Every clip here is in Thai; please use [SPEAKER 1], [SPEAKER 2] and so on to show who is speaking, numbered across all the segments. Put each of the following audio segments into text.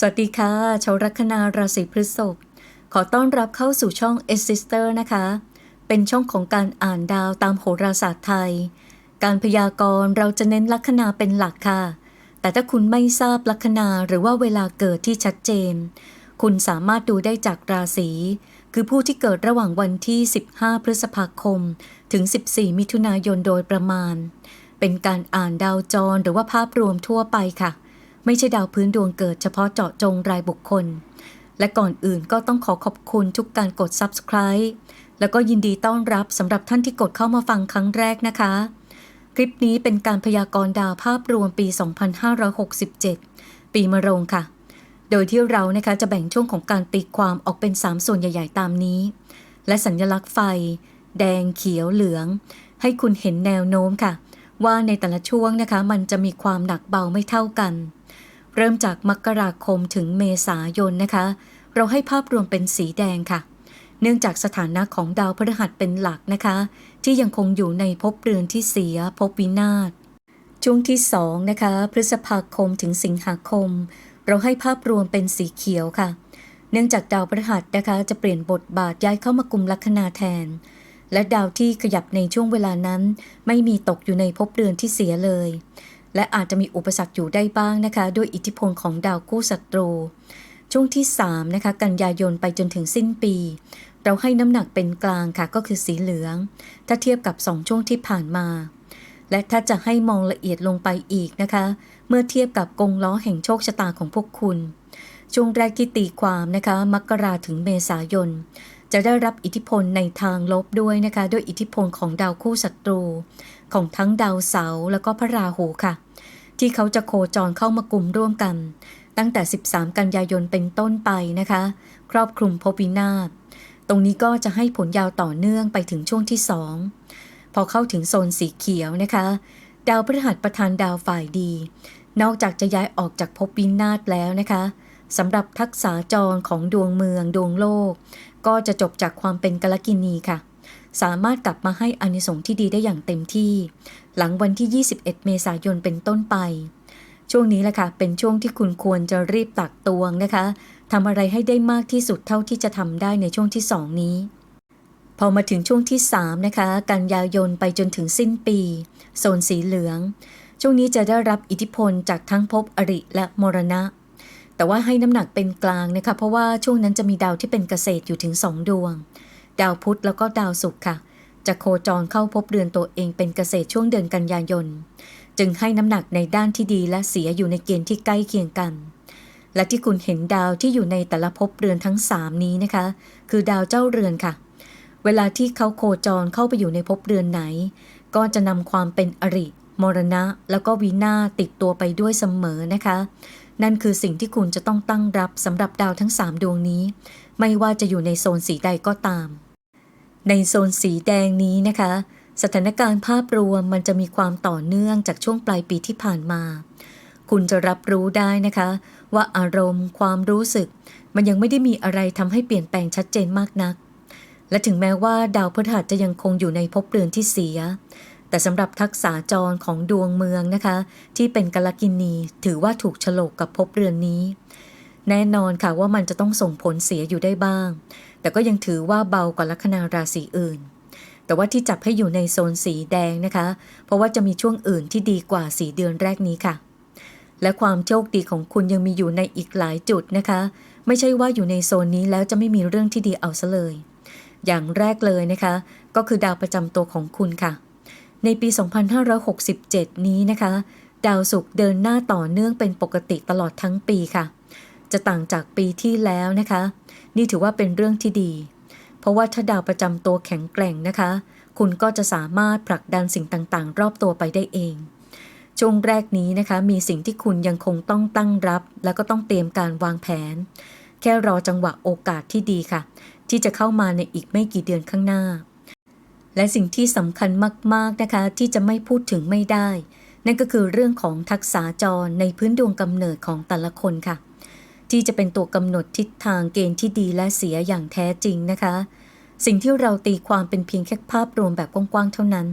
[SPEAKER 1] สวัสดีค่ะ ชาวลัคนาราศีพฤษภ ขอต้อนรับเข้าสู่ช่อง e s i s t e r นะคะ เป็นช่องของการอ่านดาวตามโหราศาสตร์ไทย การพยากรณ์เราจะเน้นลัคนาเป็นหลักค่ะ แต่ถ้าคุณไม่ทราบลัคนาหรือว่าเวลาเกิดที่ชัดเจน คุณสามารถดูได้จากราศี คือผู้ที่เกิดระหว่างวันที่ 15 พฤษภาคม ถึง 14 มิถุนายนโดยประมาณ เป็นการอ่านดาวจรหรือว่าภาพรวมทั่วไปค่ะ ไม่ใช่ดาวพื้นดวงเกิดเฉพาะเจาะจงรายบุคคล และก่อนอื่นก็ต้องขอขอบคุณทุกการกด Subscribe แล้วก็ยินดีต้อนรับสำหรับท่านที่กดเข้ามาฟังครั้งแรกนะคะ คลิปนี้เป็นการพยากรณ์ดาวภาพรวมปี 2567 ปีมะโรงค่ะ โดยที่เรานะคะจะแบ่งช่วงของการตีความออกเป็น 3 ส่วนใหญ่ ๆ ตามนี้ และสัญลักษณ์ไฟ แดงเขียวเหลือง ให้คุณเห็นแนวโน้มค่ะ ว่าในแต่ละช่วงนะคะ มันจะมีความหนักเบาไม่เท่ากัน เริ่มจากมกราคมถึงเมษายนนะคะ เราให้ภาพรวมเป็นสีแดงค่ะ เนื่องจากสถานะของดาวพฤหัสเป็นหลักนะคะ ที่ยังคงอยู่ในภพเรือนที่เสียภพวินาศช่วงที่2นะคะ พฤษภาคมถึงสิงหาคม เราให้ภาพรวมเป็นสีเขียวค่ะ เนื่องจากดาวพฤหัสนะคะ จะเปลี่ยนบทบาทย้ายเข้ามากุมลัคนาแทน และดาวที่ขยับในช่วงเวลานั้น ไม่มีตกอยู่ในภพเรือนที่เสียเลย และอาจจะมีอุปสรรคอยู่ได้บ้างนะคะ ด้วยอิทธิพลของดาวคู่ศัตรู ช่วงที่3นะคะกันยายนไปจนถึงสิ้นปี เราให้น้ำหนักเป็นกลางค่ะก็คือสีเหลือง ถ้าเทียบกับ 2 ช่วงที่ผ่านมา และถ้าจะให้มองละเอียดลงไปอีกนะคะ เมื่อเทียบกับกงล้อแห่งโชคชะตาของพวกคุณ ช่วงแรกที่ตีความนะคะมกราถึงเมษายนจะได้รับอิทธิพลในทางลบด้วยนะคะ ด้วยอิทธิพลของดาวคู่ศัตรู ของทั้งดาวเสาร์แล้วก็พระราหูค่ะ ที่เขาจะโคจรเข้ามากลุ่มร่วมกัน ตั้งแต่ 13 กันยายนเป็นต้นไปนะคะ ครอบคลุมภพวินาศตรงนี้ก็จะให้ผลยาวต่อเนื่องไปถึงช่วงที่2พอเข้าถึงโซนสีเขียวนะคะ ดาวพฤหัสประธานดาวฝ่ายดี นอกจากจะย้ายออกจากภพวินาศแล้วนะคะสำหรับทักษะจรของดวงเมืองดวงโลก ก็จะจบจากความเป็นกลกินีค่ะ สามารถกลับมาให้อานิสงส์ที่ดีได้อย่างเต็มที่ หลังวันที่ 21 เมษายนเป็นต้นไป ช่วงนี้แหละค่ะเป็นช่วงที่คุณควรจะรีบตักตวงนะคะทำอะไรให้ได้มากที่สุดเท่าที่จะทำได้ในช่วงที่2นี้พอมาถึงช่วงที่ 3 นะคะ กันยายนไปจนถึงสิ้นปี โซนสีเหลือง ช่วงนี้จะได้รับอิทธิพลจากทั้งภพอริและมรณะ แต่ว่าให้น้ำหนักเป็นกลางนะคะ เพราะว่าช่วงนั้นจะมีดาวที่เป็นเกษตรอยู่ถึง 2 ดวง ดาวพุธแล้วก็ดาวศุกร์ค่ะ จะโคจรเข้าพบเรือนตัวเองเป็นเกษตรช่วงเดือนกันยายน จึงให้น้ำหนักในด้านที่ดีและเสียอยู่ในเกณฑ์ที่ใกล้เคียงกัน และที่คุณเห็นดาวที่อยู่ในแต่ละภพเรือนทั้ง 3 นี้นะคะ คือดาวเจ้าเรือนค่ะ เวลาที่เขาโคจรเข้าไปอยู่ในภพเรือนไหน ก็จะนำความเป็นอริมรณะ แล้วก็วินาศติดตัวไปด้วยเสมอนะคะ นั่นคือสิ่งที่คุณจะต้องตั้งรับสำหรับดาวทั้ง 3 ดวงนี้ ไม่ว่าจะอยู่ในโซนสีใดก็ตาม ในโซนสีแดงนี้นะคะ สถานการณ์ภาพรวมมันจะมีความต่อเนื่องจากช่วงปลายปีที่ผ่านมา คุณจะรับรู้ได้นะคะ ว่าอารมณ์ ความรู้สึก มันยังไม่ได้มีอะไรทำให้เปลี่ยนแปลงชัดเจนมากนัก และถึงแม้ว่าดาวพฤหัสจะยังคงอยู่ในภพเรือนที่เสีย แต่สำหรับทักษะจรของดวงเมืองนะคะ ที่เป็นกลกินีถือว่าถูกฉลกกับภพเรือนนี้ แน่นอนค่ะว่ามันจะต้องส่งผลเสียอยู่ได้บ้าง แต่ก็ยังถือว่าเบากว่าลัคนาราศีอื่น แต่ว่าที่จับให้อยู่ในโซนสีแดงนะคะ เพราะว่าจะมีช่วงอื่นที่ดีกว่าสีเดือนแรกนี้ค่ะ และความโชคดีของคุณยังมีอยู่ในอีกหลายจุดนะคะ ไม่ใช่ว่าอยู่ในโซนนี้แล้วจะไม่มีเรื่องที่ดีเอาซะเลย อย่างแรกเลยนะคะ ก็คือดาวประจำตัวของคุณค่ะ ในปี 2567 นี้นะคะ ดาวศุกร์เดินหน้าต่อเนื่องเป็นปกติตลอดทั้งปีค่ะ จะต่างจากปีที่แล้วนะคะ นี่ถือว่าเป็นเรื่องที่ดี เพราะว่าถ้าดาวประจำตัวแข็งแกร่งนะคะ คุณก็จะสามารถผลักดันสิ่งต่างๆ รอบตัวไปได้เอง ช่วงแรกนี้นะคะ มีสิ่งที่คุณยังคงต้องตั้งรับ แล้วก็ต้องเตรียมการวางแผน แค่รอจังหวะโอกาสที่ดีค่ะ ที่จะเข้ามาในอีกไม่กี่เดือนข้างหน้า และสิ่งที่สำคัญมากๆนะคะ ที่จะไม่พูดถึงไม่ได้ นั่นก็คือเรื่องของทักษะจรในพื้นดวงกำเนิดของแต่ละคนค่ะ ที่จะเป็นตัวกำหนดทิศทางเกณฑ์ที่ดีและเสียอย่างแท้จริงนะคะ สิ่งที่เราตีความเป็นเพียงแค่ภาพรวมแบบกว้างๆเท่านั้น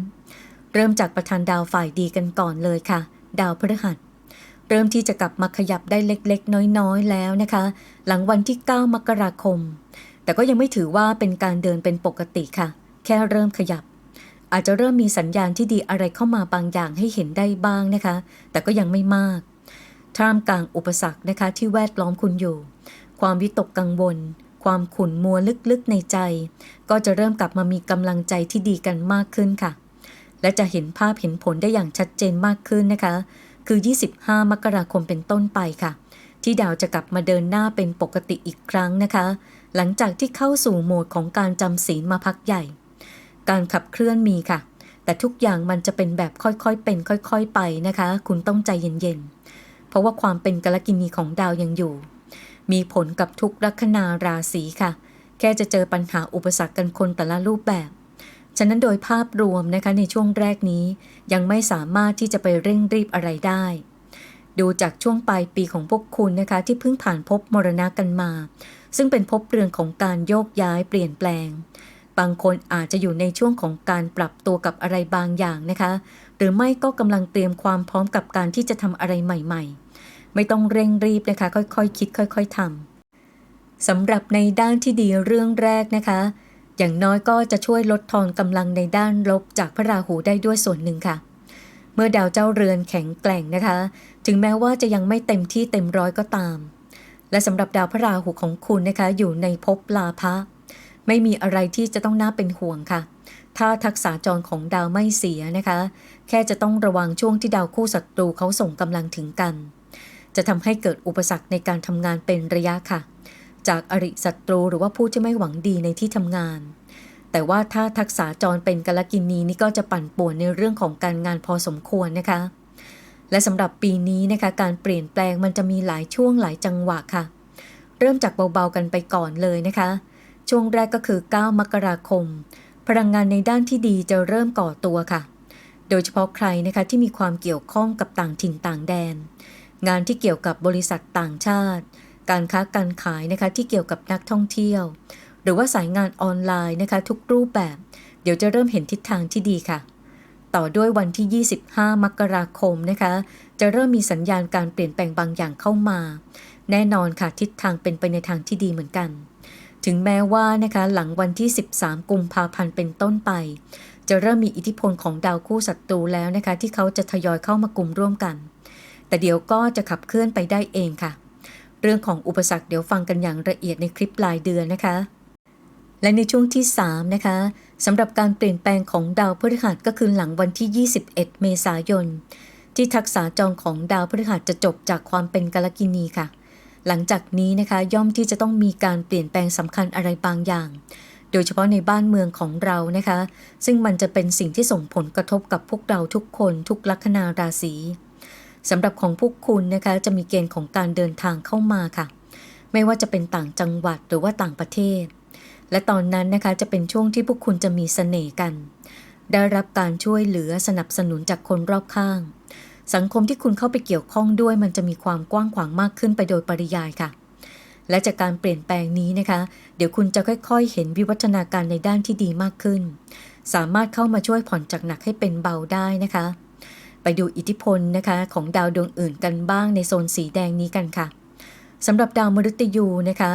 [SPEAKER 1] เริ่มจากประธานดาวฝ่ายดีกันก่อนเลยค่ะ ดาวพฤหัส เริ่มที่จะกลับมาขยับได้เล็กๆ น้อยๆ แล้วนะคะ หลังวันที่ 9 มกราคม แต่ก็ยังไม่ถือว่าเป็นการเดินเป็นปกติค่ะ แค่เริ่มขยับ อาจจะเริ่มมีสัญญาณที่ดีอะไรเข้ามาบางอย่างให้เห็นได้บ้างนะคะ แต่ก็ยังไม่มาก ท่ามกลางอุปสรรคนะคะที่แวดล้อมคุณอยู่ ความวิตกกังวล ความขุ่นมัวลึกๆในใจ ก็จะเริ่มกลับมามีกำลังใจที่ดีกันมากขึ้นค่ะ และจะเห็นภาพเห็นผลได้อย่างชัดเจนมากขึ้นนะคะ คือ 25 มกราคมเป็นต้นไปค่ะ ที่ดาวจะกลับมาเดินหน้าเป็นปกติอีกครั้งนะคะ หลังจากที่เข้าสู่โหมดของการจำศีลมาพักใหญ่ การขับเคลื่อนมีค่ะ แต่ทุกอย่างมันจะเป็นแบบค่อยๆเป็น ค่อย ๆ ไปนะคะ คุณต้องใจเย็นๆ เพราะว่าความเป็นกลกินีของดาวยังอยู่ มีผลกับทุกลัคนาราศีค่ะ แค่จะเจอปัญหาอุปสรรคกันคนแต่ละรูปแบบ ฉะนั้นโดยภาพรวมนะคะในช่วงแรกนี้ยังไม่สามารถที่จะไปเร่งรีบอะไรได้ ดูจากช่วงปลายปีของพวกคุณนะคะ ที่เพิ่งผ่านพบมรณะกันมา ซึ่งเป็นภพเรื่อนของการโยกย้ายเปลี่ยนแปลงบางคนอาจจะอยู่ในช่วงของการปรับตัวกับอะไรบางอย่างนะคะ หรือไม่ก็กำลังเตรียมความพร้อมกับการที่จะทำอะไรใหม่ๆ ไม่ต้องเร่งรีบนะคะ ค่อยๆคคิดค่อย ๆทำสำหรับในด้านที่ดีเรื่องแรกนะคะ อย่างน้อยก็จะช่วยลดทอนกำลังในด้านลบจากพระราหูได้ด้วยส่วนหนึ่งค่ะ เมื่อดาวเจ้าเรือนแข็งแกร่งนะคะ ถึงแม้ว่าจะยังไม่เต็มที่เต็มร้อยก็ตาม และสำหรับดาวพระราหูของคุณนะคะ อยู่ในภพลาภะไม่มีอะไรที่จะต้องน่าเป็นห่วงค่ะ ถ้าทักษะจรของดาวไม่เสียนะคะ แค่จะต้องระวังช่วงที่ดาวคู่ศัตรูเขาส่งกำลังถึงกัน จะทำให้เกิดอุปสรรคในการทำงานเป็นระยะค่ะ จากอริศัตรูหรือว่าผู้ที่ไม่หวังดีในที่ทำงาน แต่ว่าถ้าทักษะจรเป็นกลกินีนี่ก็จะปั่นป่วนในเรื่องของการงานพอสมควรนะคะ และสำหรับปีนี้นะคะการเปลี่ยนแปลงมันจะมีหลายช่วงหลายจังหวะค่ะ เริ่มจากเบาๆกันไปก่อนเลยนะคะ ช่วงแรกก็คือ 9 มกราคม พลังงานในด้านที่ดีจะเริ่มก่อตัวค่ะ โดยเฉพาะใครนะคะที่มีความเกี่ยวข้องกับต่างถิ่นต่างแดน งานที่เกี่ยวกับบริษัทต่างชาติ การค้าการขายนะคะที่เกี่ยวกับนักท่องเที่ยว หรือว่าสายงานออนไลน์นะคะทุกรูปแบบ เดี๋ยวจะเริ่มเห็นทิศทางที่ดีค่ะ ต่อด้วยวันที่ 25 มกราคมนะคะ จะเริ่มมีสัญญาณการเปลี่ยนแปลงบางอย่างเข้ามา แน่นอนค่ะทิศทางเป็นไปในทางที่ดีเหมือนกัน ถึงแม้ว่านะคะหลังวันที่ 13 กุมภาพันธ์เป็นต้นไปจะเริ่มมีอิทธิพลของดาวคู่ศัตรูแล้วนะคะ ที่เขาจะทยอยเข้ามากลุ่มร่วมกัน แต่เดี๋ยวก็จะขับเคลื่อนไปได้เองค่ะ เรื่องของอุปสรรคเดี๋ยวฟังกันอย่างละเอียดในคลิปรายเดือนนะคะ และในช่วงที่ 3 นะคะสำหรับการเปลี่ยนแปลงของดาวพฤหัสก็คือหลังวันที่ 21 เมษายน ที่ทักษะจองของดาวพฤหัสจะจบจากความเป็นกาลกินีค่ะ หลังจากนี้นะคะย่อมที่จะต้องมีการเปลี่ยนแปลงสำคัญอะไรบางอย่างโดยเฉพาะในบ้านเมืองของเรานะคะ ซึ่งมันจะเป็นสิ่งที่ส่งผลกระทบกับพวกเราทุกคนทุกลัคนาราศี สำหรับของพวกคุณนะคะจะมีเกณฑ์ของการเดินทางเข้ามาค่ะ ไม่ว่าจะเป็นต่างจังหวัดหรือว่าต่างประเทศ และตอนนั้นนะคะจะเป็นช่วงที่พวกคุณจะมีเสน่ห์กัน ได้รับการช่วยเหลือสนับสนุนจากคนรอบข้าง สังคมที่คุณเข้าไปเกี่ยวข้องด้วย มันจะมีความกว้างขวางมากขึ้นไปโดยปริยายค่ะ และจากการเปลี่ยนแปลงนี้นะคะ เดี๋ยวคุณจะค่อยๆ เห็นวิวัฒนาการในด้านที่ดีมากขึ้น สามารถเข้ามาช่วยผ่อนจากหนักให้เป็นเบาได้นะคะ ไปดูอิทธิพลนะคะของดาวดวงอื่นกันบ้างในโซนสีแดงนี้กันค่ะสำหรับดาวมฤตยูนะคะ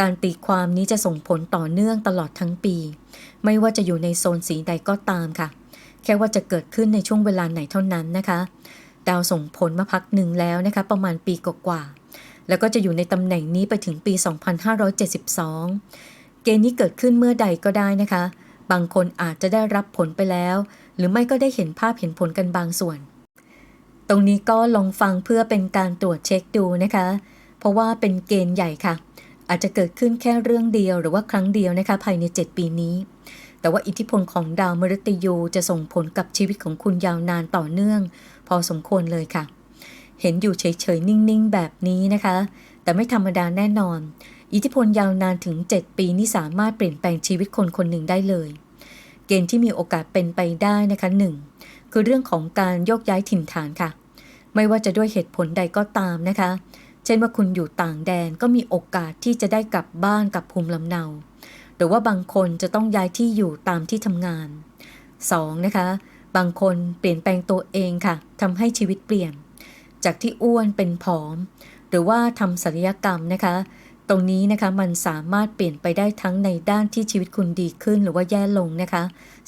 [SPEAKER 1] การตีความนี้จะส่งผลต่อเนื่องตลอดทั้งปี ไม่ว่าจะอยู่ในโซนสีใดก็ตามค่ะ แค่ว่าจะเกิดขึ้นในช่วงเวลาไหนเท่านั้นนะคะ ดาวส่งผลมาพักหนึ่งแล้วนะคะ ประมาณปีกว่าๆแล้วก็จะอยู่ในตำแหน่งนี้ไปถึงปี 2572 เกณฑ์นี้เกิดขึ้นเมื่อใดก็ได้นะคะ บางคนอาจจะได้รับผลไปแล้ว หรือไม่ก็ได้เห็นภาพเห็นผลกันบางส่วน ตรงนี้ก็ลองฟังเพื่อเป็นการตรวจเช็คดูนะคะ เพราะว่าเป็นเกณฑ์ใหญ่ค่ะ อาจจะเกิดขึ้นแค่เรื่องเดียวหรือว่าครั้งเดียวนะคะ ภายใน 7 ปีนี้ แต่ว่าอิทธิพลของดาวมฤตยูจะส่งผลกับชีวิตของคุณยาวนานต่อเนื่อง พอสมควรเลยค่ะ เห็นอยู่เฉยๆนิ่งๆ แบบนี้นะคะ แต่ไม่ธรรมดาแน่นอน อิทธิพลยาวนานถึง 7 ปีนี่สามารถเปลี่ยนแปลงชีวิตคนคนหนึ่งได้เลย เกณฑ์ที่มีโอกาสเป็นไปได้นะคะหนึ่งคือเรื่องของการโยกย้ายถิ่นฐานค่ะ ไม่ว่าจะด้วยเหตุผลใดก็ตามนะคะ เช่นว่าคุณอยู่ต่างแดนก็มีโอกาสที่จะได้กลับบ้านกับภูมิลำเนา หรือว่าบางคนจะต้องย้ายที่อยู่ตามที่ทำงาน 2. นะคะ บางคนเปลี่ยนแปลงตัวเองค่ะทำให้ชีวิตเปลี่ยน จากที่อ้วนเป็นผอม หรือว่าทำศัลยกรรมนะคะ ตรงนี้นะคะมันสามารถเปลี่ยนไปได้ทั้งในด้านที่ชีวิตคุณดีขึ้นหรือว่าแย่ลงนะคะ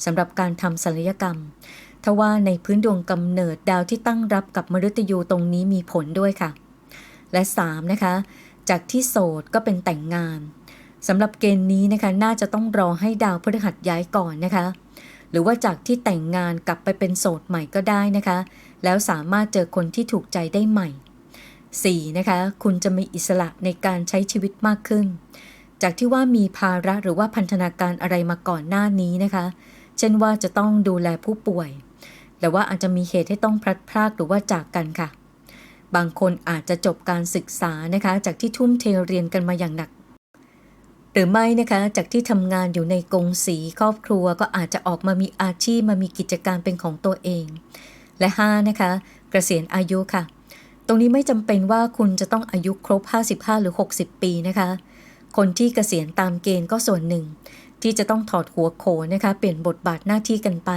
[SPEAKER 1] สำหรับการทำศัลยกรรมทว่าในพื้นดวงกำเนิดดาวที่ตั้งรับกับมฤตยูตรงนี้มีผลด้วยค่ะ และ3นะคะจากที่โสดก็เป็นแต่งงานสำหรับเกณฑ์นี้นะคะน่าจะต้องรอให้ดาวพฤหัสย้ายก่อนนะคะ หรือว่าจากที่แต่งงานกลับไปเป็นโสดใหม่ก็ได้นะคะ แล้วสามารถเจอคนที่ถูกใจได้ใหม่ 4. นะคะ คุณจะมีอิสระในการใช้ชีวิตมากขึ้น จากที่ว่ามีภาระหรือว่าพันธนาการอะไรมาก่อนหน้านี้นะคะ เช่นว่าจะต้องดูแลผู้ป่วย แต่ว่าอาจจะมีเหตุให้ต้องพลัดพรากหรือว่าจากกันค่ะ บางคนอาจจะจบการศึกษานะคะ จากที่ทุ่มเทเรียนกันมาอย่างหนัก หรือไม่นะคะ จากที่ทำงานอยู่ในกงสีครอบครัวก็อาจจะออกมามีอาชีพมามีกิจการเป็นของตัวเอง และ5นะคะ เกษียณอายุค่ะ รงนี้ไม่จำเป็นว่าคุณจะต้องอายุครบ 55 หรือ 60 ปีนะคะ คนที่เกษียณตามเกณฑ์ก็ส่วนหนึ่ง ที่จะต้องถอดหัวโขนนะคะ เปลี่ยนบทบาทหน้าที่กันไป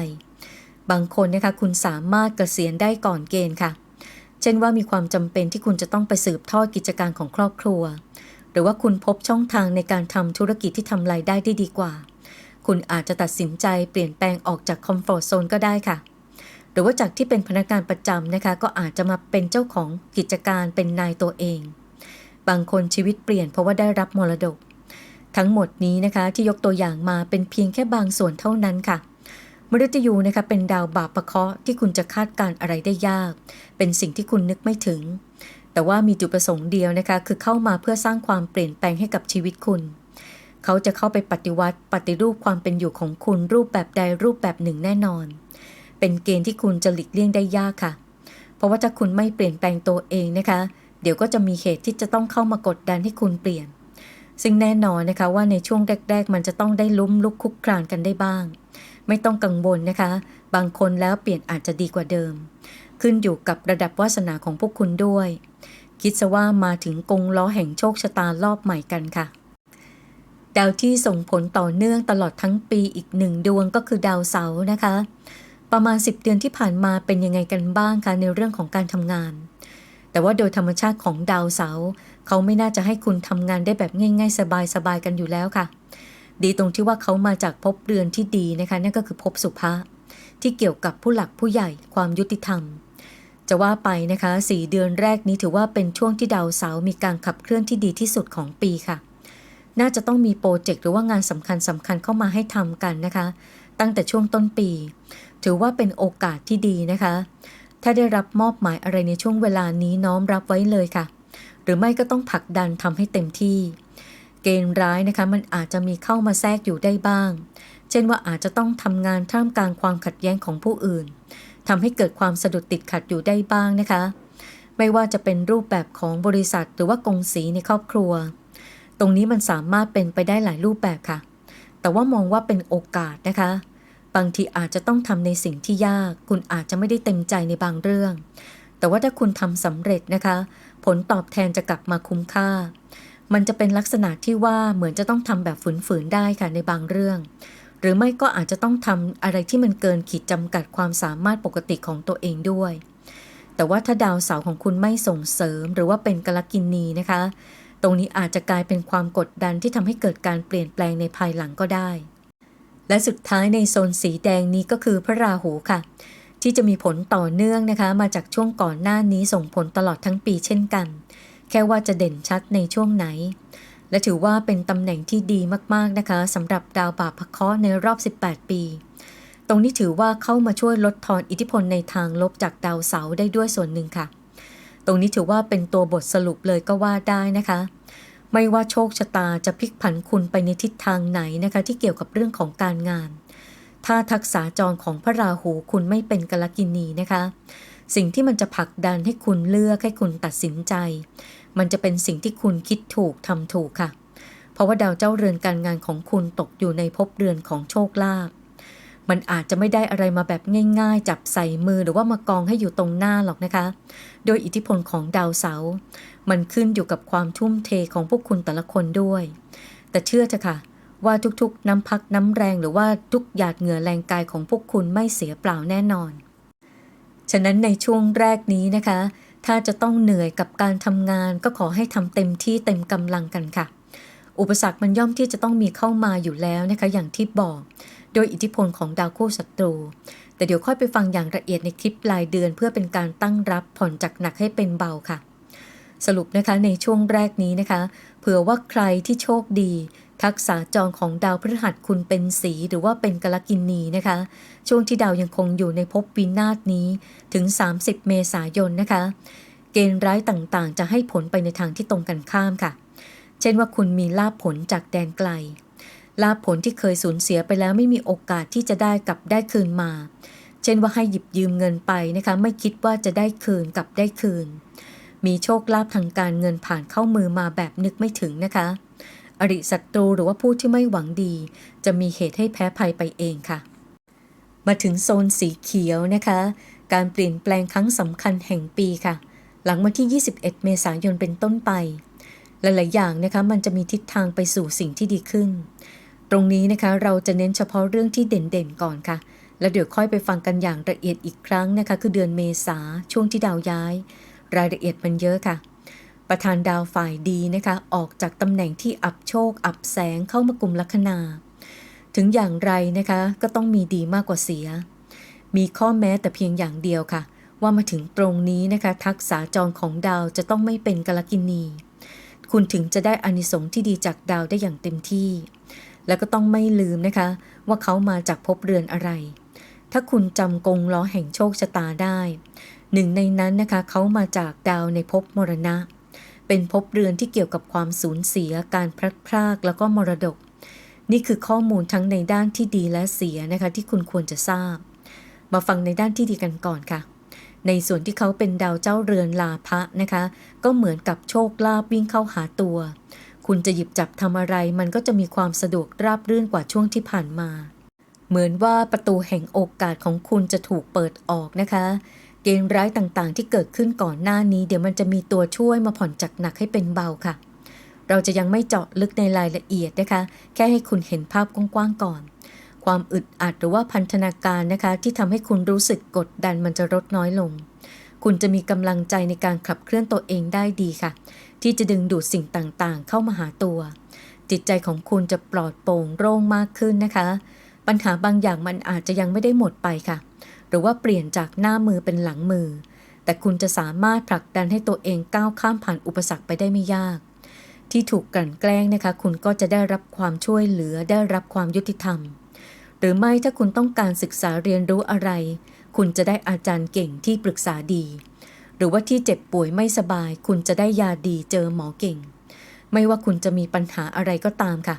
[SPEAKER 1] บางคนนะคะคุณสามารถเกษียณได้ก่อนเกณฑ์ค่ะ เช่นว่ามีความจำเป็นที่คุณจะต้องไปสืบทอดกิจการของครอบครัว หรือว่าคุณพบช่องทางในการทำธุรกิจที่ทำรายได้ได้ดีกว่า คุณอาจจะตัดสินใจเปลี่ยนแปลงออกจากคอมฟอร์ทโซนก็ได้ค่ะ หรือว่าจากที่เป็นพนักงานประจำนะคะ ก็อาจจะมาเป็นเจ้าของกิจการเป็นนายตัวเอง บางคนชีวิตเปลี่ยนเพราะว่าได้รับมรดก ทั้งหมดนี้นะคะที่ยกตัวอย่างมาเป็นเพียงแค่บางส่วนเท่านั้นค่ะมฤตยูนะคะเป็นดาวบาปประเคาะที่คุณจะคาดการณ์อะไรได้ยาก เป็นสิ่งที่คุณนึกไม่ถึง แต่ว่ามีจุดประสงค์เดียวนะคะ คือเข้ามาเพื่อสร้างความเปลี่ยนแปลงให้กับชีวิตคุณ เขาจะเข้าไปปฏิวัติ ปฏิรูปความเป็นอยู่ของคุณรูปแบบใดรูปแบบหนึ่งแน่นอน เป็นเกณฑ์ที่คุณจะหลีกเลี่ยงได้ยากค่ะ เพราะว่าถ้าคุณไม่เปลี่ยนแปลงตัวเองนะคะ เดี๋ยวก็จะมีเหตุที่จะต้องเข้ามากดดันให้คุณเปลี่ยน ซึ่งแน่นอนนะคะว่าในช่วงแรก ๆ มันจะต้องได้ล้มลุกคุกคลานกันได้บ้าง ไม่ต้องกังวลนะคะ บางคนแล้วเปลี่ยนอาจจะดีกว่าเดิม ขึ้นอยู่กับระดับวาสนาของพวกคุณด้วย คิดซะว่ามาถึงกงล้อแห่งโชคชะตารอบใหม่กันค่ะดาวที่ส่งผลต่อเนื่องตลอดทั้งปีอีกหนึ่งดวงก็คือดาวเสาร์นะคะ ประมาณ 10 เดือนที่ผ่านมาเป็นยังไงกันบ้างคะในเรื่องของการทำงาน แต่ว่าโดยธรรมชาติของดาวเสาร์เขาไม่น่าจะให้คุณทำงานได้แบบง่าย ๆ สบายๆกันอยู่แล้วค่ะ ดีตรงที่ว่าเขามาจากภพเรือนที่ดีนะคะนั่นก็คือภพสุภะที่เกี่ยวกับผู้หลักผู้ใหญ่ความยุติธรรม จะว่าไปนะคะ4เดือนแรกนี้ถือว่าเป็นช่วงที่ดาวเสาร์มีการขับเคลื่อนที่ดีที่สุดของปีค่ะ น่าจะต้องมีโปรเจกต์หรือว่างานสำคัญสำคัญเข้ามาให้ทำกันนะคะ ตั้งแต่ช่วงต้นปี ถือว่าเป็นโอกาสที่ดีนะคะ ถ้าได้รับมอบหมายอะไรในช่วงเวลานี้น้อมรับไว้เลยค่ะ หรือไม่ก็ต้องผลักดันทำให้เต็มที่ เกณฑ์ร้ายนะคะมันอาจจะมีเข้ามาแทรกอยู่ได้บ้าง เช่นว่าอาจจะต้องทำงานท่ามกลางความขัดแย้งของผู้อื่นทำให้เกิดความสะดุดติดขัดอยู่ได้บ้างนะคะ ไม่ว่าจะเป็นรูปแบบของบริษัทหรือว่ากงสีในครอบครัว ตรงนี้มันสามารถเป็นไปได้หลายรูปแบบค่ะ แต่ว่ามองว่าเป็นโอกาสนะคะ บางทีอาจจะต้องทำในสิ่งที่ยาก คุณอาจจะไม่ได้เต็มใจในบางเรื่อง แต่ว่าถ้าคุณทำสำเร็จนะคะ ผลตอบแทนจะกลับมาคุ้มค่า มันจะเป็นลักษณะที่ว่าเหมือนจะต้องทำแบบฝืนๆได้ค่ะในบางเรื่อง หรือไม่ก็อาจจะต้องทำอะไรที่มันเกินขีดจำกัดความสามารถปกติของตัวเองด้วย แต่ว่าถ้าดาวเสาร์ของคุณไม่ส่งเสริม หรือว่าเป็นกลกินีนะคะ ตรงนี้อาจจะกลายเป็นความกดดันที่ทำให้เกิดการเปลี่ยนแปลงในภายหลังก็ได้ และสุดท้ายในโซนสีแดงนี้ก็คือพระราหูค่ะ ที่จะมีผลต่อเนื่องนะคะ มาจากช่วงก่อนหน้านี้ส่งผลตลอดทั้งปีเช่นกัน แค่ว่าจะเด่นชัดในช่วงไหน และถือว่าเป็นตำแหน่งที่ดีมากๆนะคะสำหรับดาวบาปพเคราะห์ในรอบ 18 ปี ตรงนี้ถือว่าเข้ามาช่วยลดทอนอิทธิพลในทางลบจากดาวเสาร์ได้ด้วยส่วนหนึ่งค่ะ ตรงนี้ถือว่าเป็นตัวบทสรุปเลยก็ว่าได้นะคะ ไม่ว่าโชคชะตาจะพลิกผันคุณไปในทิศทางไหนนะคะ ที่เกี่ยวกับเรื่องของการงาน ถ้าทักษะจรของพระราหูคุณไม่เป็นกลกินีนะคะ สิ่งที่มันจะผลักดันให้คุณเลือกให้คุณตัดสินใจ มันจะเป็นสิ่งที่คุณคิดถูกทำถูกค่ะ เพราะว่าดาวเจ้าเรือนการงานของคุณตกอยู่ในภพเรือนของโชคลาภ มันอาจจะไม่ได้อะไรมาแบบง่ายๆ จับใส่มือหรือว่ามากองให้อยู่ตรงหน้าหรอกนะคะ โดยอิทธิพลของดาวเสาร์มันขึ้นอยู่กับความทุ่มเทของพวกคุณแต่ละคนด้วย แต่เชื่อเถอะค่ะ ว่าทุกๆ น้ำพักน้ำแรงหรือว่าทุกหยาดเหงื่อแรงกายของพวกคุณไม่เสียเปล่าแน่นอน ฉะนั้นในช่วงแรกนี้นะคะ ถ้าจะต้องเหนื่อยกับการทำงานก็ขอให้ทำเต็มที่เต็มกำลังกันค่ะ อุปสรรคมันย่อมที่จะต้องมีเข้ามาอยู่แล้วนะคะ อย่างที่บอก โดยอิทธิพลของดาวคู่ศัตรู แต่เดี๋ยวค่อยไปฟังอย่างละเอียดในคลิปรายเดือนเพื่อเป็นการตั้งรับผ่อนจากหนักให้เป็นเบาค่ะ สรุปนะคะในช่วงแรกนี้นะคะ เผื่อว่าใครที่โชคดี ทักษะจรของดาวพฤหัสคุณเป็นสีหรือว่าเป็นกลกินีนะคะ ช่วงที่ดาวยังคงอยู่ในภพวินาศนี้ถึง 30 เมษายนนะคะ เกณฑ์ร้ายต่างๆ จะให้ผลไปในทางที่ตรงกันข้ามค่ะ เช่นว่าคุณมีลาภผลจากแดนไกล ลาภผลที่เคยสูญเสียไปแล้วไม่มีโอกาสที่จะได้กลับได้คืนมา เช่นว่าให้หยิบยืมเงินไปนะคะไม่คิดว่าจะได้คืนกลับได้คืน มีโชคลาภทางการเงินผ่านเข้ามือมาแบบนึกไม่ถึงนะคะ อริศัตรูหรือว่าผู้ที่ไม่หวังดี จะมีเหตุให้แพ้ภัยไปเองค่ะ มาถึงโซนสีเขียวนะคะ การเปลี่ยนแปลงครั้งสำคัญแห่งปีค่ะ หลังวันที่ 21 เมษายนเป็นต้นไป หลายๆอย่างนะคะมันจะมีทิศทางไปสู่สิ่งที่ดีขึ้น รงนี้นะคะเราจะเน้นเฉพาะเรื่องที่เด่นๆก่อนค่ะ แล้วเดี๋ยวค่อยไปฟังกันอย่างละเอียดอีกครั้งนะคะ คือเดือนเมษาช่วงที่ดาวย้าย รายละเอียดมันเยอะค่ะ ประธานดาวฝ่ายดีนะคะ ออกจากตำแหน่งที่อับโชค อับแสงเข้ามากลุ่มลัคนา ถึงอย่างไรนะคะก็ต้องมีดีมากกว่าเสีย มีข้อแม้แต่เพียงอย่างเดียวค่ะ ว่ามาถึงตรงนี้นะคะ ทักษะจรของดาวจะต้องไม่เป็นกลกินี คุณถึงจะได้อานิสงส์ที่ดีจากดาวได้อย่างเต็มที่ แล้วก็ต้องไม่ลืมนะคะ ว่าเขามาจากภพเรือนอะไร ถ้าคุณจำกงล้อแห่งโชคชะตาได้ หนึ่งในนั้นนะคะเขามาจากดาวในภพมรณะ เป็นภพเรือนที่เกี่ยวกับความสูญเสียการพลัดพรากแล้วก็มรดก นี่คือข้อมูลทั้งในด้านที่ดีและเสียนะคะที่คุณควรจะทราบ มาฟังในด้านที่ดีกันก่อนค่ะในส่วนที่เขาเป็นดาวเจ้าเรือนลาภะนะคะ ก็เหมือนกับโชคลาภวิ่งเข้าหาตัว คุณจะหยิบจับทำอะไรมันก็จะมีความสะดวกราบรื่นกว่าช่วงที่ผ่านมา เหมือนว่าประตูแห่งโอกาสของคุณจะถูกเปิดออกนะคะ เกณฑ์ร้ายต่างๆ ที่เกิดขึ้นก่อนหน้านี้ เดี๋ยวมันจะมีตัวช่วยมาผ่อนจากหนักให้เป็นเบาค่ะ เราจะยังไม่เจาะลึกในรายละเอียดนะคะ แค่ให้คุณเห็นภาพกว้างๆก่อน ความอึดอัดหรือว่าพันธนาการนะคะ ที่ทำให้คุณรู้สึกกดดันมันจะลดน้อยลง คุณจะมีกำลังใจในการขับเคลื่อนตัวเองได้ดีค่ะ ที่จะดึงดูดสิ่งต่างๆ เข้ามาหาตัว จิตใจของคุณจะปลอดโปร่งโล่งมากขึ้นนะคะ ปัญหาบางอย่างมันอาจจะยังไม่ได้หมดไปค่ะ หรือว่าเปลี่ยนจากหน้ามือเป็นหลังมือ แต่คุณจะสามารถผลักดันให้ตัวเองก้าวข้ามผ่านอุปสรรคไปได้ไม่ยาก ที่ถูกกลั่นแกล้งนะคะ คุณก็จะได้รับความช่วยเหลือได้รับความยุติธรรม หรือไม่ถ้าคุณต้องการศึกษาเรียนรู้อะไร คุณจะได้อาจารย์เก่งที่ปรึกษาดี หรือว่าที่เจ็บป่วยไม่สบาย คุณจะได้ยาดีเจอหมอเก่ง ไม่ว่าคุณจะมีปัญหาอะไรก็ตามค่ะ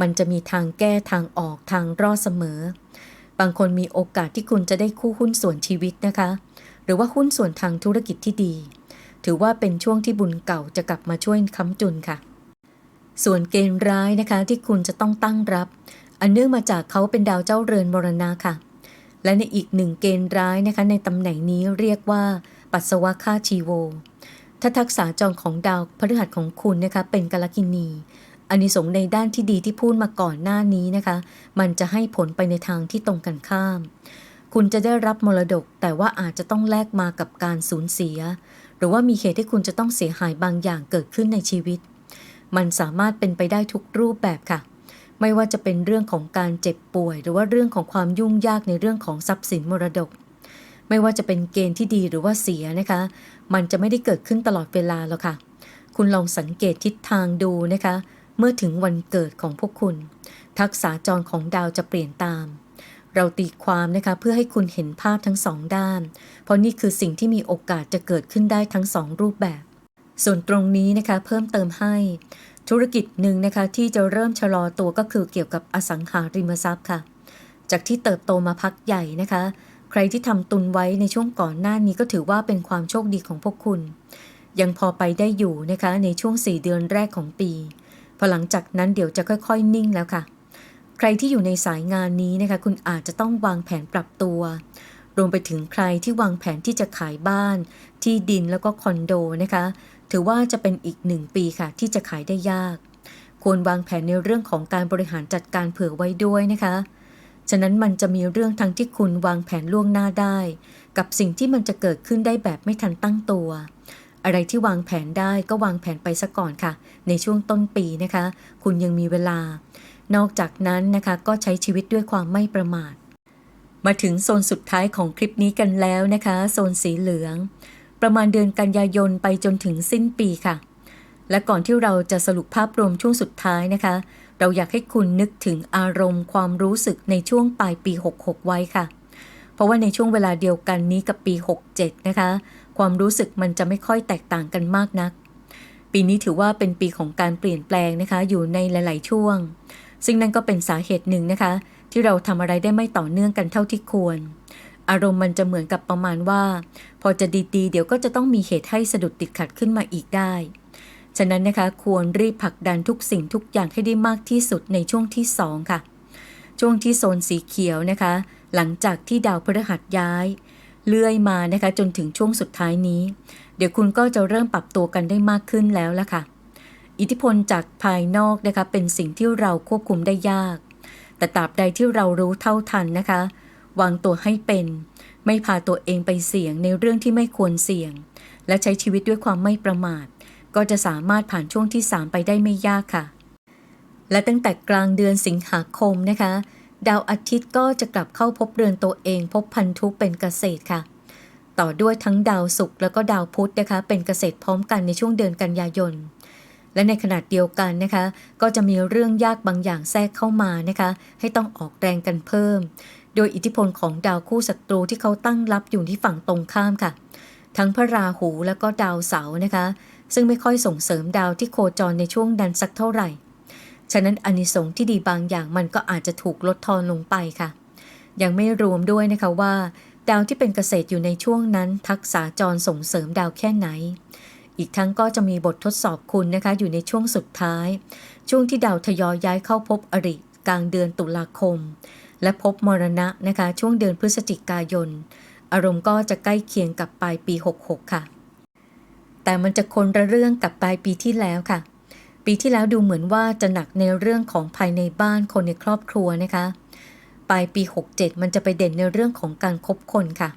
[SPEAKER 1] มันจะมีทางแก้ทางออกทางรอดเสมอ บางคนมีโอกาสที่คุณจะได้คู่หุ้นส่วนชีวิตนะคะ หรือว่าหุ้นส่วนทางธุรกิจที่ดี ถือว่าเป็นช่วงที่บุญเก่าจะกลับมาช่วยค้ำจุนค่ะ ส่วนเกณฑ์ร้ายนะคะที่คุณจะต้องตั้งรับ อันเนื่องมาจากเขาเป็นดาวเจ้าเรือนมรณะค่ะและในอีกหนึ่งเกณฑ์ร้ายนะคะในตำแหน่งนี้เรียกว่า ปัสสาวะค่าชีโวถ้าทักษะจรของดาวพฤหัสของคุณนะคะเป็นกาลกินีอันนี้สงในด้านที่ดีที่พูดมาก่อนหน้านี้นะคะ มันจะให้ผลไปในทางที่ตรงกันข้าม คุณจะได้รับมรดกแต่ว่าอาจจะต้องแลกมากับการสูญเสีย หรือว่ามีเหตุให้คุณจะต้องเสียหายบางอย่างเกิดขึ้นในชีวิต มันสามารถเป็นไปได้ทุกรูปแบบค่ะ ไม่ว่าจะเป็นเรื่องของการเจ็บป่วย หรือว่าเรื่องของความยุ่งยากในเรื่องของทรัพย์สินมรดก ไม่ว่าจะเป็นเกณฑ์ที่ดีหรือว่าเสียนะคะ มันจะไม่ได้เกิดขึ้นตลอดเวลาหรอกค่ะ คุณลองสังเกตทิศทางดูนะคะ เมื่อถึงวันเกิดของพวกคุณ ทักษะจรของดาวจะเปลี่ยนตาม เราตีความนะคะเพื่อให้คุณเห็นภาพทั้งสองด้าน เพราะนี่คือสิ่งที่มีโอกาสจะเกิดขึ้นได้ทั้งสองรูปแบบ ส่วนตรงนี้นะคะเพิ่มเติมให้ธุรกิจหนึ่งนะคะที่จะเริ่มชะลอตัวก็คือเกี่ยวกับอสังหาริมทรัพย์ค่ะ จากที่เติบโตมาพักใหญ่นะคะ ใครที่ทำตุนไว้ในช่วงก่อนหน้านี้ก็ถือว่าเป็นความโชคดีของพวกคุณ ยังพอไปได้อยู่นะคะในช่วง 4 เดือนแรกของปี พอหลังจากนั้นเดี๋ยวจะค่อยๆ นิ่งแล้วค่ะ ใครที่อยู่ในสายงานนี้นะคะ คุณอาจจะต้องวางแผนปรับตัว รวมไปถึงใครที่วางแผนที่จะขายบ้าน ที่ดินแล้วก็คอนโดนะคะ ถือว่าจะเป็นอีกหนึ่งปีค่ะ ที่จะขายได้ยาก ควรวางแผนในเรื่องของการบริหารจัดการเผื่อไว้ด้วยนะคะ ฉะนั้นมันจะมีเรื่องทั้งที่คุณวางแผนล่วงหน้าได้ กับสิ่งที่มันจะเกิดขึ้นได้แบบไม่ทันตั้งตัว อะไรที่วางแผนได้ก็วางแผนไปซะก่อนค่ะ ในช่วงต้นปีนะคะ คุณยังมีเวลา นอกจากนั้นนะคะก็ใช้ชีวิตด้วยความไม่ประมาท มาถึงโซนสุดท้ายของคลิปนี้กันแล้วนะคะ โซนสีเหลือง ประมาณเดือนกันยายนไปจนถึงสิ้นปีค่ะ และก่อนที่เราจะสรุปภาพรวมช่วงสุดท้ายนะคะ เราอยากให้คุณนึกถึงอารมณ์ความรู้สึกในช่วงปลายปี 66 ไว้ค่ะ เพราะว่าในช่วงเวลาเดียวกันนี้กับปี 67 นะคะ ความรู้สึกมันจะไม่ค่อยแตกต่างกันมากนัก ปีนี้ถือว่าเป็นปีของการเปลี่ยนแปลงนะคะ อยู่ในหลาย ๆ ช่วง ซึ่งนั่นก็เป็นสาเหตุหนึ่งนะคะ ที่เราทำอะไรได้ไม่ต่อเนื่องกันเท่าที่ควร อารมณ์มันจะเหมือนกับประมาณว่า พอจะดี ๆ เดี๋ยวก็จะต้องมีเหตุให้สะดุดติดขัดขึ้นมาอีกได้ ฉะนั้นนะคะควรรีบผลักดันทุกสิ่งทุกอย่างให้ได้มากที่สุดในช่วงที่ 2 ค่ะ ช่วงที่โซนสีเขียวนะคะ หลังจากที่ดาวพฤหัสย้าย เลื่อยมานะคะจนถึงช่วงสุดท้ายนี้ เดี๋ยวคุณก็จะเริ่มปรับตัวกันได้มากขึ้นแล้วละค่ะ อิทธิพลจากภายนอกนะคะเป็นสิ่งที่เราควบคุมได้ยาก แต่ตราบใดที่เรารู้เท่าทันนะคะ วางตัวให้เป็น ไม่พาตัวเองไปเสี่ยงในเรื่องที่ไม่ควรเสี่ยง และใช้ชีวิตด้วยความไม่ประมาท ก็จะสามารถผ่านช่วงที่ 3 ไปได้ไม่ยากค่ะ และตั้งแต่กลางเดือนสิงหาคมนะคะ ดาวอาทิตย์ก็จะกลับเข้าพบเรือนตัวเองพบพันธุเป็นเกษตรค่ะ ต่อด้วยทั้งดาวศุกร์แล้วก็ดาวพุธนะคะ เป็นเกษตรพร้อมกันในช่วงเดือนกันยายนและในขณะเดียวกันนะคะ ก็จะมีเรื่องยากบางอย่างแทรกเข้ามานะคะ ให้ต้องออกแรงกันเพิ่ม โดยอิทธิพลของดาวคู่ศัตรูที่เขาตั้งรับอยู่ที่ฝั่งตรงข้ามค่ะ ทั้งพระราหูแล้วก็ดาวเสาร์นะคะ ซึ่งไม่ค่อยส่งเสริมดาวที่โคจรในช่วงนั้นสักเท่าไหร่ ฉะนั้นอนิสงส์ที่ดีบางอย่างมันก็อาจจะถูกลดทอนลงไปค่ะ ยังไม่รวมด้วยนะคะว่า ดาวที่เป็นเกษตรอยู่ในช่วงนั้น ทักษะจรส่งเสริมดาวแค่ไหน อีกทั้งก็จะมีบททดสอบคุณนะคะอยู่ในช่วงสุดท้าย ช่วงที่ดาวทยอยย้ายเข้าพบอริกลางเดือนตุลาคม และพบมรณะนะคะช่วงเดือนพฤศจิกายน อารมณ์ก็จะใกล้เคียงกับปลายปี 66 ค่ะ แต่มันจะคนละเรื่องกับปลายปีที่แล้วค่ะ ปีที่แล้วดูเหมือนว่าจะหนักในเรื่องของภายในบ้านคนในครอบครัวนะคะ ปลายปี 67 มันจะไปเด่นในเรื่องของการคบคนค่ะ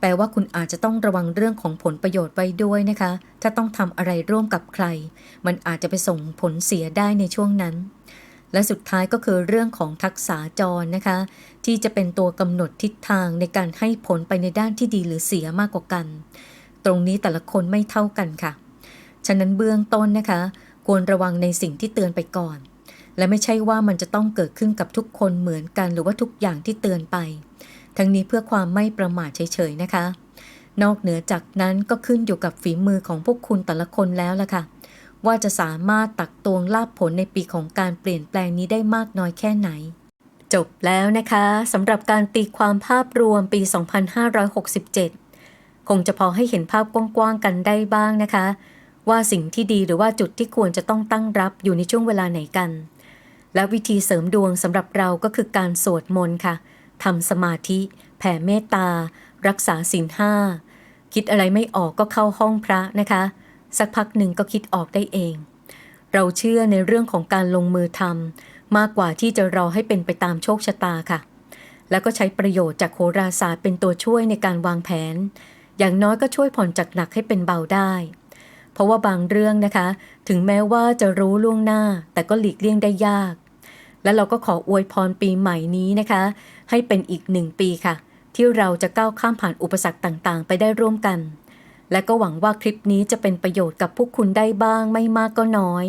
[SPEAKER 1] แปลว่าคุณอาจจะต้องระวังเรื่องของผลประโยชน์ไว้ด้วยนะคะ ถ้าต้องทำอะไรร่วมกับใคร มันอาจจะไปส่งผลเสียได้ในช่วงนั้นและสุดท้ายก็คือเรื่องของทักษะจรนะคะ ที่จะเป็นตัวกำหนดทิศทางในการให้ผลไปในด้านที่ดีหรือเสียมากกว่ากัน ตรงนี้แต่ละคนไม่เท่ากันค่ะ ฉะนั้นเบื้องต้นนะคะ ควรระวังในสิ่งที่เตือนไปก่อน และไม่ใช่ว่ามันจะต้องเกิดขึ้นกับทุกคนเหมือนกัน หรือว่าทุกอย่างที่เตือนไป ทั้งนี้เพื่อความไม่ประมาทเฉยๆนะคะ นอกเหนือจากนั้นก็ขึ้นอยู่กับฝีมือของพวกคุณแต่ละคนแล้วล่ะค่ะ ว่าจะสามารถตักตวงลาบผลในปีของการเปลี่ยนแปลงนี้ได้มากน้อยแค่ไหนจบแล้วนะคะสำหรับการตีความภาพรวมปี 2567 คงจะพอให้เห็นภาพกว้างๆกันได้บ้างนะคะ ว่าสิ่งที่ดีหรือว่าจุดที่ควรจะต้องตั้งรับอยู่ในช่วงเวลาไหนกัน และวิธีเสริมดวงสำหรับเราก็คือการสวดมนต์ค่ะทำสมาธิ แผ่เมตตา รักษาศีลห้าคิดอะไรไม่ออกก็เข้าห้องพระนะคะ สักพักหนึ่งก็คิดออกได้เอง เราเชื่อในเรื่องของการลงมือทำมากกว่าที่จะรอให้เป็นไปตามโชคชะตาค่ะ แล้วก็ใช้ประโยชน์จากโหราศาสตร์เป็นตัวช่วยในการวางแผน อย่างน้อยก็ช่วยผ่อนจากหนักให้เป็นเบาได้ เพราะว่าบางเรื่องนะคะ ถึงแม้ว่าจะรู้ล่วงหน้า แต่ก็หลีกเลี่ยงได้ยาก และเราก็ขออวยพรปีใหม่นี้นะคะ ให้เป็นอีกหนึ่งปีค่ะ ที่เราจะก้าวข้ามผ่านอุปสรรคต่างๆ ไปได้ร่วมกัน และก็หวังว่าคลิปนี้จะเป็นประโยชน์กับพวกคุณได้บ้างไม่มากก็น้อย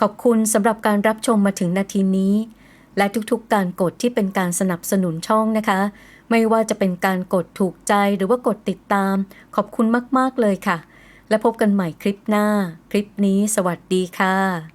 [SPEAKER 1] ขอบคุณสำหรับการรับชมมาถึงนาทีนี้ และทุกๆการกดที่เป็นการสนับสนุนช่องนะคะ ไม่ว่าจะเป็นการกดถูกใจหรือว่ากดติดตาม ขอบคุณมาก ๆ เลยค่ะ และพบกันใหม่คลิปหน้า คลิปนี้สวัสดีค่ะ